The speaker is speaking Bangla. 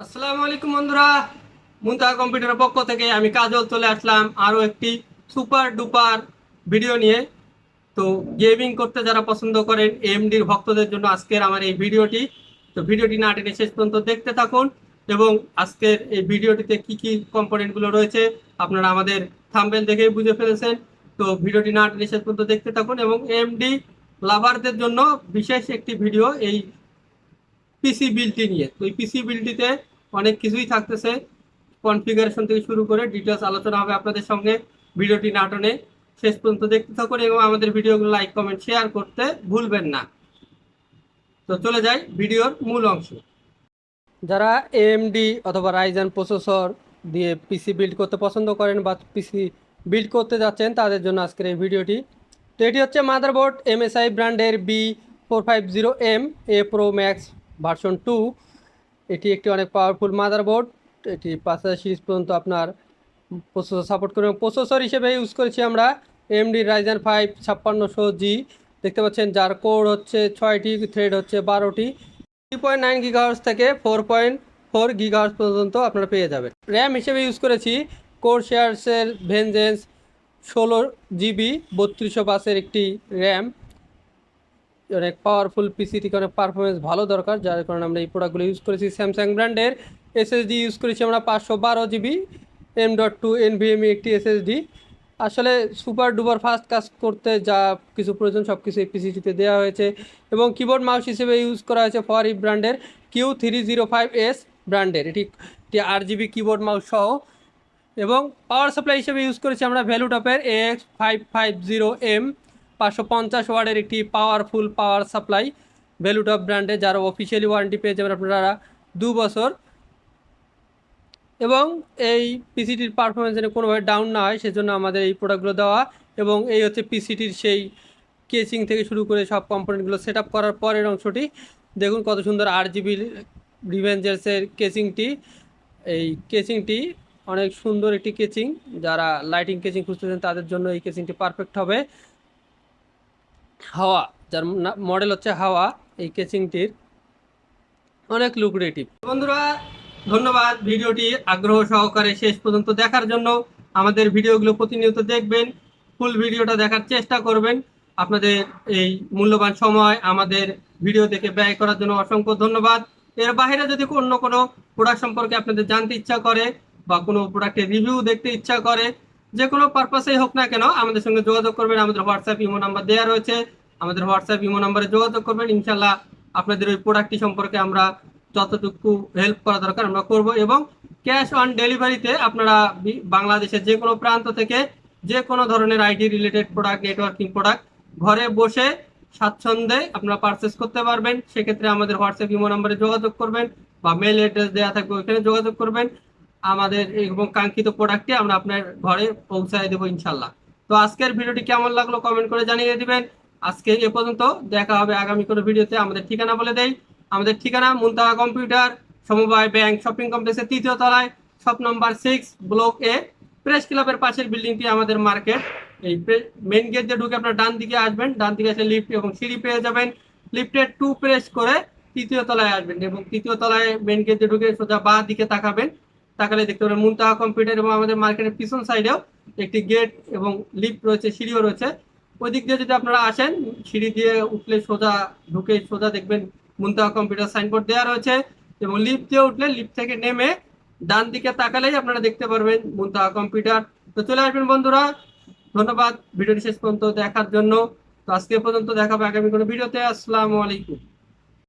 আসসালামু আলাইকুম বন্ধুরা। মুন্তাহা কম্পিউটারের পক্ষ থেকে আমি কাজল চলে আসলাম আরও একটি সুপার ডুপার ভিডিও নিয়ে। তো গেমিং করতে যারা পছন্দ করেন, এমডির ভক্তদের জন্য আজকের আমার এই ভিডিওটি। তো ভিডিওটি না টেনে শেষ পর্যন্ত দেখতে থাকুন এবং আজকের এই ভিডিওটিতে কি কি কম্পোনেন্টগুলো রয়েছে আপনারা আমাদের থাম্বেল দেখেই বুঝে ফেলেছেন। তো ভিডিওটি না টেনে শেষ পর্যন্ত দেখতে থাকুন এবং এমডি লাভারদের জন্য বিশেষ একটি ভিডিও এই পিসি বিলটি নিয়ে। তো এই পিসি বিলটিতে অনেক কিছুই থাকতেছে। কনফিগারেশন থেকে শুরু করে ডিটেলস আলোচনা হবে আপনাদের সঙ্গে ভিডিওটি নাটনে শেষ পর্যন্ত দেখতে থাকুন এবং আমাদের ভিডিওগুলো লাইক কমেন্ট শেয়ার করতে ভুলবেন না। তো চলে যাই ভিডিওর মূল অংশ। যারা এএমডি অথবা রাইজান প্রসেসর দিয়ে পিসি বিল্ড করতে পছন্দ করেন বা পিসি বিল্ড করতে যাচ্ছেন, তাদের জন্য আজকের এই ভিডিওটি। তো এটি হচ্ছে মাদারবোর্ড এমএসআই ব্র্যান্ডের B four five zero M A pro max version two এটি একটি অনেক পাওয়ারফুল মাদারবোর্ড এটি পাঁচ হাজার সিরিজ পর্যন্ত আপনার প্রসেসর সাপোর্ট করে প্রসেসর হিসেবে ইউজ করেছি আমরা এমডি রাইজেন ফাইভ ছাপ্পান্নশো জি দেখতে পাচ্ছেন যার কোড হচ্ছে ছয়টি থ্রেড হচ্ছে বারোটি থ্রি পয়েন্ট নাইন গিগাহার্স থেকে ফোর পয়েন্ট ফোর গিগাহার্স পর্যন্ত আপনারা পেয়ে যাবেন। র্যাম হিসেবে ইউজ করেছি কোর শেয়ারসের ভেনজেন্স ষোলো জিবি বত্রিশশো বাসের একটি র্যাম অনেক পাওয়ারফুল পিসি থেকে অনেক পারফরমেন্স ভালো দরকার, যার কারণে আমরা এই প্রোডাক্টগুলো ইউজ করেছি স্যামসাং ব্র্যান্ডের এসএসডি ইউজ করেছি আমরা পাঁচশো বারো GB M dot two NVMe একটি এসএসডি আসলে সুপার ডুপার ফাস্ট কাজ করতে যা কিছু প্রয়োজন সব কিছু এই পিসিটিতে দেওয়া হয়েছে। এবং কিবোর্ড মাউস হিসেবে ইউজ করা হয়েছে ফরি ব্র্যান্ডের Q three zero five S ব্র্যান্ডের এটি একটি আট জিবি কিবোর্ড মাউস সহ। এবং পাওয়ার সাপ্লাই হিসেবে ইউজ করেছি আমরা value ভ্যালুটপের x five five zero M পাঁচশো পঞ্চাশ ওয়ার্ডের একটি পাওয়ারফুল পাওয়ার সাপ্লাই ভ্যালুটপ ব্র্যান্ডে যার অফিসিয়ালি ওয়ারেন্টি পেয়ে যাবেন আপনারা দু বছর। এবং এই পিসিটির পারফরমেন্স যেন কোনোভাবে ডাউন না হয়, সেজন্য আমাদের এই প্রোডাক্টগুলো দেওয়া এবং এই হচ্ছে পিসিটির সেই কেচিং থেকে শুরু করে সব কম্পোনেন্টগুলো সেট করার পরের অংশটি। দেখুন কত সুন্দর আর জিবি রিভেঞ্জার্সের কেচিংটি এই কেচিংটি অনেক সুন্দর একটি কেচিং যারা লাইটিং কেচিং খুঁজতেছেন তাদের জন্য এই কেচিংটি পারফেক্ট হবে। হাওয়া, যার মডেল হচ্ছে হাওয়া, এই কেচিংটির অনেক লুক্রেটিভ বন্ধুরা, ধন্যবাদ ভিডিওটি আগ্রহ সহকারে শেষ পর্যন্ত দেখার জন্য। আমাদের ভিডিওগুলো প্রতিনিয়ত দেখবেন ফুল ভিডিওটা দেখার চেষ্টা করবেন। আপনাদের এই মূল্যবান সময় আমাদের ভিডিও দেখে ব্যয় করার জন্য অসংখ্য ধন্যবাদ। এর বাইরে যদি অন্য কোনো প্রোডাক্ট সম্পর্কে আপনাদের জানতে ইচ্ছা করে বা কোনো প্রোডাক্টের রিভিউ দেখতে ইচ্ছা করে যে কোনো পারপাসেই হোক না কেন, আমাদের সঙ্গে যোগাযোগ করবেন। আমাদের হোয়াটসঅ্যাপ ইমো নাম্বার দেওয়া রয়েছে। আমাদের হোয়াটসঅ্যাপ ইমো নাম্বারে যোগাযোগ করবেন। ইনশাল্লাহ আপনাদের ওই প্রোডাক্টটি সম্পর্কে আমরা যতটুকু হেল্প করা দরকার আমরা করব এবং ক্যাশ অন ডেলিভারিতে আপনারা বাংলাদেশের যে কোনো প্রান্ত থেকে যে কোনো ধরনের IT related product networking product ঘরে বসে স্বাচ্ছন্দ্যে আপনারা পারচেস করতে পারবেন। সেক্ষেত্রে আমাদের হোয়াটসঅ্যাপ ইমো নাম্বারে যোগাযোগ করবেন বা মেল অ্যাড্রেস দেওয়া থাকবে ওইখানে যোগাযোগ করবেন। আমাদের এবং কাঙ্ক্ষিত প্রোডাক্টটি আমরা আপনার ঘরে পৌঁছায় দেবো ইনশাল্লাহ। তো আজকের ভিডিওটি কেমন লাগল কমেন্ট করে জানিয়ে দিবেন। আজকে এ পর্যন্ত, দেখা হবে আগামী কোনো ভিডিওতে। আমাদের ঠিকানা বলে দেই। আমাদের ঠিকানা মুনতাহা কম্পিউটার, সমবায় ব্যাংক, শপিং কমপ্লেক্সের তৃতীয় তলায়, shop number six block A press ক্লাবের পাশের বিল্ডিংটি আমাদের মার্কেট। এই মেন গেট দিয়ে ঢুকে আপনার ডান দিকে আসবেন। ডান দিকে এসে লিফট এবং সিঁড়ি পেয়ে যাবেন। লিফটের টু প্রেস করে তৃতীয় তলায় আসবেন এবং তৃতীয় তলায় মেন গেট দিয়ে ঢুকে সোজা বা দিকে তাকাবেন। তাকালে দেখতে পাবেন মুনতাহা কম্পিউটার এবং আমাদের মার্কেটের পিছন সাইডেও একটি গেট এবং লিফট রয়েছে, সিঁড়িও রয়েছে। ওই দিক দিয়ে যদি আপনারা আসেন, সিঁড়ি দিয়ে উঠলে সোজা, ঢুকে সোজা দেখবেন মুনতাহা কম্পিউটার সাইনবোর্ড দেওয়া রয়েছে এবং লিফট দিয়ে উঠলে লিফট থেকে নেমে ডান দিকে তাকালেই আপনারা দেখতে পারবেন মুনতাহা কম্পিউটার তো চলে আসবেন বন্ধুরা, ধন্যবাদ। ভিডিওটি শেষ পর্যন্ত দেখার জন্য। তো আজকে পর্যন্ত দেখাবো আগামী কোনো ভিডিওতে। আসসালামু আলাইকুম।